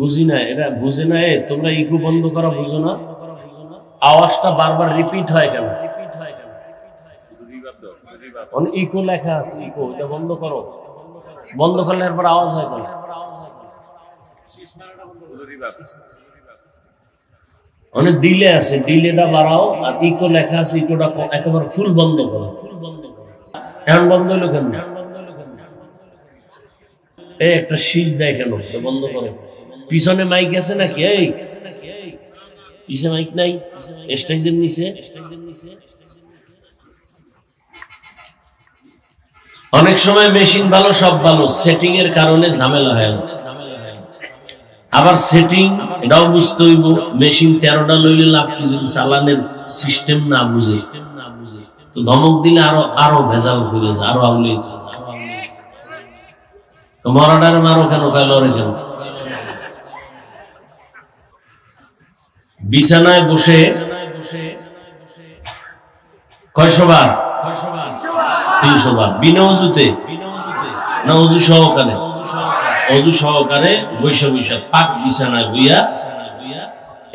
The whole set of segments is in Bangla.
বুঝি না এটা বুঝে না তোমরা বন্ধ করা বুঝো না। আওয়াজটা বারবার রিপিট হয় কেন? ইকো লেখা আছে ইকো এটা বন্ধ করো। বন্ধ করলে এরপর আওয়াজ হয় কেন? অনেক ডিলে আছে ডিলেটা বাড়াও, আর ইকো লেখা আছে ইকোটা একেবারে ফুল বন্ধ করো। ফুল বন্ধ করো এখন বন্ধ হলো কেন এই একটা শীত দেয় কেন বন্ধ করো। পিছনে মাইক আছে নাকি? এই। পিছনে মাইক নাই? নিচে? অনেক সময় মেশিন ভালো, সব ভালো। সেটিং এর কারণে ঝামেলা হয়ে আবার সেটিং, এটাও বুঝতে হইব। মেশিন তেরোটা লইলে লাভ কি যদি চালানের সিস্টেম না বুঝে? তো ধমক দিলে আরও আরও ভেজাল যায়, আরও আউলে যায়। তো মরাডারে মারো কেন? কয়, লড়ে কেন বিছানায় বসে কয়শো বার তিনশো বার বিনা অজুতে না অজু সহকারে? অজু সহকারে পাক বিছানায়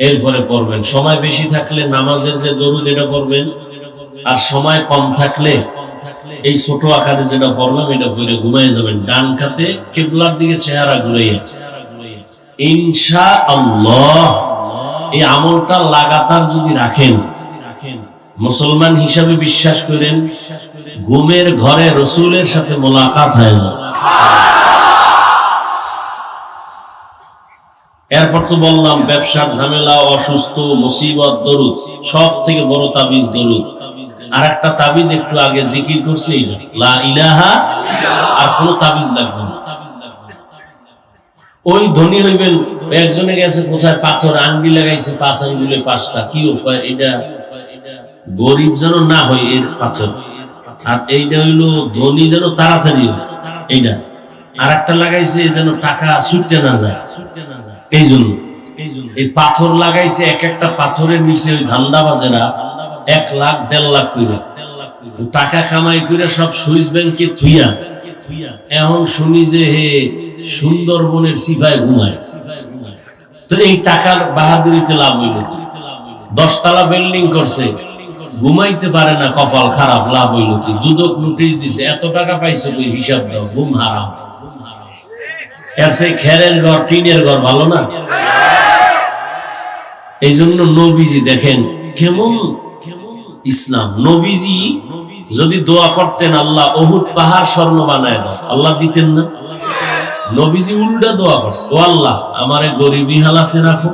এরপরে পড়বেন। সময় বেশি থাকলে নামাজের যে দরুদ, এটা করবেন আর সময় কম থাকলে এই ছোট আকারে যেটা পড়লাম, এটা পড়ে ঘুমাই যাবেন। ডান কাতে কেবলার দিকে চেহারা ঘুরাইয়া। আল্লাহ এই আমলটা লাগাতার যদি রাখেন, মুসলমান হিসাবে বিশ্বাস করেন, ঘুমের ঘরে রসুলের সাথে মোলাকাত হয়ে যাবে। এরপর তো বললাম, ব্যবসার ঝামেলা, অসুস্থ, মুসিবত, দরুদ সব থেকে বড় তাবিজ দরুদ। আর একটা তাবিজ একটু আগে জিকির করছে আর কোনো তাবিজ লাগবে না। ওই ধনী হইবেন, একজনে গেছে কোথায় পাথর আঙ্গি লাগাইছে, পাঁচ আঙ্গুলে পাঁচটা, কি উপায়? এটা গরিব যেন না হয় এর পাথর। আর এইটা হইল ধনী যেন তাড়াতাড়ি এইটা। আর একটা লাগাইছে যেন টাকা ছুটতে না যায়। এই জন্য এই পাথর লাগাইছে এক একটা পাথরের নিচে ওই ধান্দাবাজেরা এক লাখ, দেড় লাখ করে টাকা কামাই করে সব সুইস ব্যাংকে থুইয়া, এখন শুনি যে হে সুন্দরবনের সিফায় ঘুমায়। তো এই টাকার বাহাদুরিতে লাভ হইল দশতলা বিল্ডিং করছে, ঘুমাইতে পারে না, কপাল খারাপ, লাভ হইল কি? দুদক নোটিশ দিছে, এত টাকা পাইছে ওই হিসাব দাও, ঘুম হারাম। এর সেই খেরের ঘর, টিনের ঘর ভালো না? এই জন্য নবীজি দেখেন, কেমন ইসলাম। নবীজি যদি দোয়া করতেন, আল্লাহ অহুদ পাহাড় স্বর্ণ বানায় আল্লাহ দিতেন না। নবীজি উল্টা দোয়া করছে। ও আল্লাহ, আমারে গরিবী হালাতে রাখো।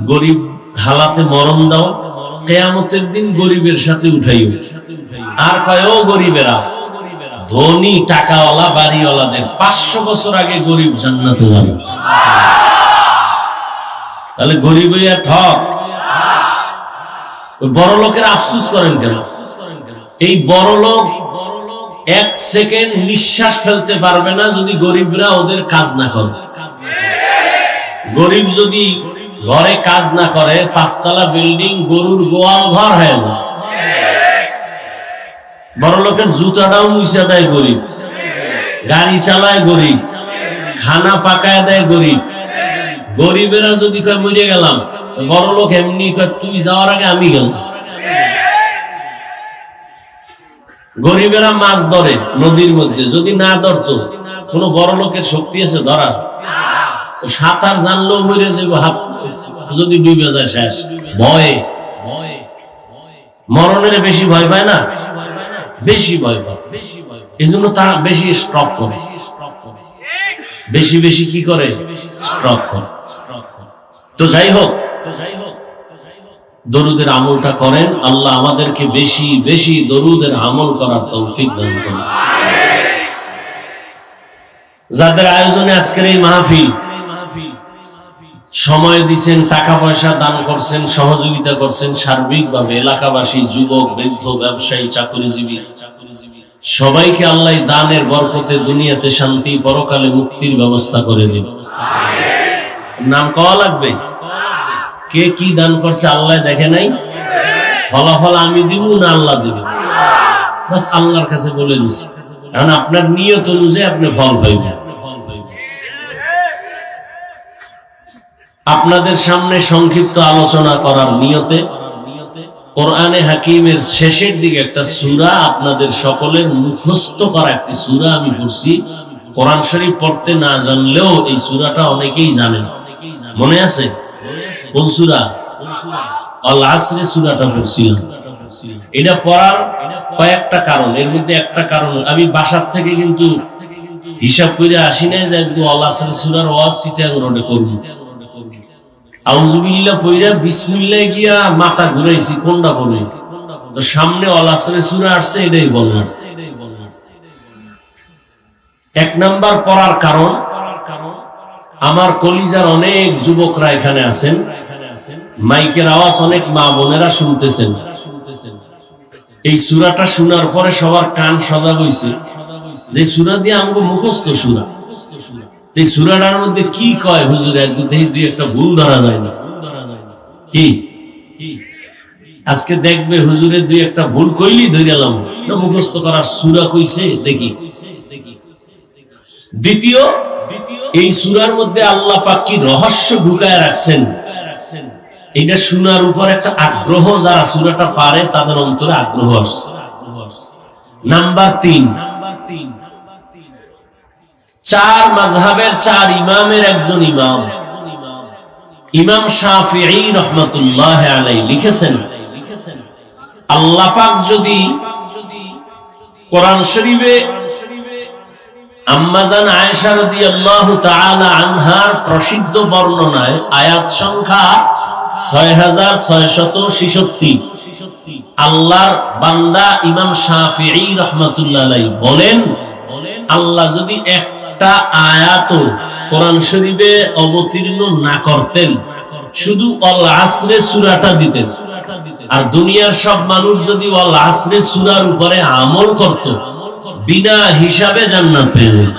গরিব হালাতে মরণ দাও। কেয়ামতের দিন গরিবের সাথে উঠাইও। আর কয় গরিবেরা, ধনী টাকাওয়ালা, বাড়িওয়ালাদের পাঁচশো বছর আগে গরিব জান্নাতে যাবে। তাহলে গরিব হইয়া ঠক বড় লোকের আফসুস করেন কেন? এই বড় লোক এক সেকেন্ড নিঃশ্বাস ফেলতে পারবে না যদি গরিবরা ওদের কাজ না করে। গরিব যদি ঘরে কাজ না করে, পাঁচতলা বিল্ডিং, গরুর গোয়াল ঘর হয়ে যায়। বড় লোকের জুতাটাও মুছে দেয় গরিব। গাড়ি চালায় গরিব। খানা পাকায় দেয় গরিব। গরিবেরা যদি কয়, মরে গেলাম। বড় এমনি তুই যাওয়ার আগে আমি গেলাম। গরিবেরা মাছ ধরে নদীর মধ্যে, যদি না ধরতো, কোন বড় লোকের শক্তি আছে ধরার সাঁতার জানলেও মরে যাব হাত যদি ডুবে যায়, শেষ। ভয়ে। মরণের বেশি ভয় পায় না? বেশি ভয় পায়। এই জন্য তারা বেশি স্ট্রক করে। বেশি বেশি কি করে? স্ট্রক করে। তো যাই হোক দরুদের আমলটা করেন, আল্লাহ আমাদেরকে বেশি বেশি দরুদের আমল করার তৌফিক দান করেন। যাদের আয়োজনে আজকের এই মাহফিল, সময় দিচ্ছেন টাকা পয়সা দান করছেন, সহযোগিতা করছেন, সার্বিকভাবে এলাকাবাসী, যুবক, বৃদ্ধ, ব্যবসায়ী, চাকরিজীবী, সবাইকে আল্লাহ দানের বরকতে, দুনিয়াতে শান্তি, পরকালে মুক্তির ব্যবস্থা করে দিন নাম কওয়া লাগবে? কে কি দান করছে আল্লাহ দেখে নাই? ফলাফল আমি দিব না আল্লাহ দিব? বাস আল্লাহর কাছে বলে দিছি। কারণ আপনার নিয়ত অনুযায়ী আপনি ফল পাইবেন। আপনাদের সামনে সংক্ষিপ্ত আলোচনা করার নিয়তে কোরআনে হাকিমের শেষের দিকে একটা সূরা আপনাদের সকলের মুখস্থ করা একটি সূরা আমি পড়ছি। কোরআন শরীফ পড়তে না জানলেও এই সূরাটা অনেকেই জানেন। মনে আছে? কোন সূরা? আল সূরাটা পড়ছিলাম। এটা পড়ার কয়েকটা কারণ, এর মধ্যে একটা কারণ, আমি বাসার থেকে কিন্তু হিসাব করে আসি নাই যে আজকে আল আসরে সূরার ওয়াজ বিসমিল্লাহ গিয়া মাথা ঘুরাইছি, কোনটা বলেছি তো সামনে আসরে সূরা আসছে, এটাই বললাম এক নাম্বার পড়ার কারণ আমার কলিজার অনেক যুবকরা এখানে আছেন। মাইকের আওয়াজ অনেক মা বোনেরা শুনতেছেন। এই সুরাটা শোনার পরে সবার কান সজা হইছে যে সুরা দিয়ে আমাকে মুখস্থ সুরা। এই সুরাটার মধ্যে কি কয় হুজুর? দেখি দুই একটা ভুল ধরা যায় না। কি? আজকে দেখবে হুজুরের দুই একটা ভুল কইলি ধরে এলাম। মুখস্থ করার সুরা কইছে? দেখি। দ্বিতীয় এই সুরার মধ্যে আল্লাহ পাক কি রহস্য ঢুকায় রাখছেন? এটা শোনার উপর একটা আগ্রহ যারা সুরাটা পারে তাদের অন্তরে আগ্রহ আসছে। নাম্বার তিন। চার মাঝহাবের চার ইমামের একজন ইমাম। ইমাম শাফিঈ রহমাতুল্লাহ আলাই লিখেছেন আল্লাহ পাক যদি কোরআন শরীফে আম্মাজান আয়েশা রাদিয়াল্লাহু তাআলা আনহার প্রসিদ্ধ বর্ণনায় আয়াত সংখ্যা 6666 আল্লাহর বান্দা ইমাম শাফিঈ রাহমাতুল্লাহ আলাইহি বলেন, আল্লাহ যদি একটা আয়াত কোরআন শরীফে অবতীর্ণ না করতেন, শুধু আসরে সূরাটা দিতেন। আর দুনিয়ার সব মানুষ যদি আসরে সূরার উপরে আমল করত বিনা হিসাবে জান্নাত পেয়ে যেত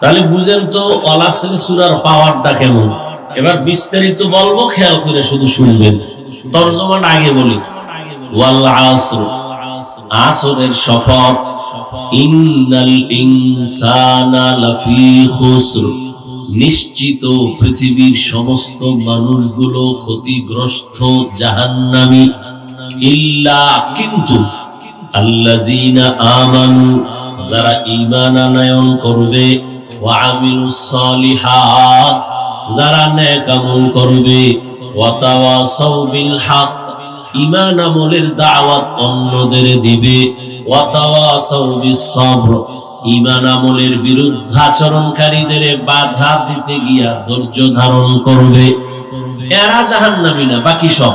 তাহলে বুঝেন তো অল আসরে সূরার পাওয়ারটা কেমন? এবার বিস্তারিত বলব, খেয়াল করে শুধু শুনবেন। তর্জমাটা আগে বলি। আসর। আসরের শপথ। ইন্নাল ইনসানা লাফি খুসর। নিশ্চিত পৃথিবীর সমস্ত মানুষগুলো ক্ষতিগ্রস্ত জাহান্নামী। ইল্লা, কিন্তু যারা আনয়ন করবে যারা করবে আমলের দাওয়াত অন্যদের দিবে বাধা দিতে গিয়া ধৈর্য ধারণ করবে। এরা জাহান্নামী না, বাকি সব।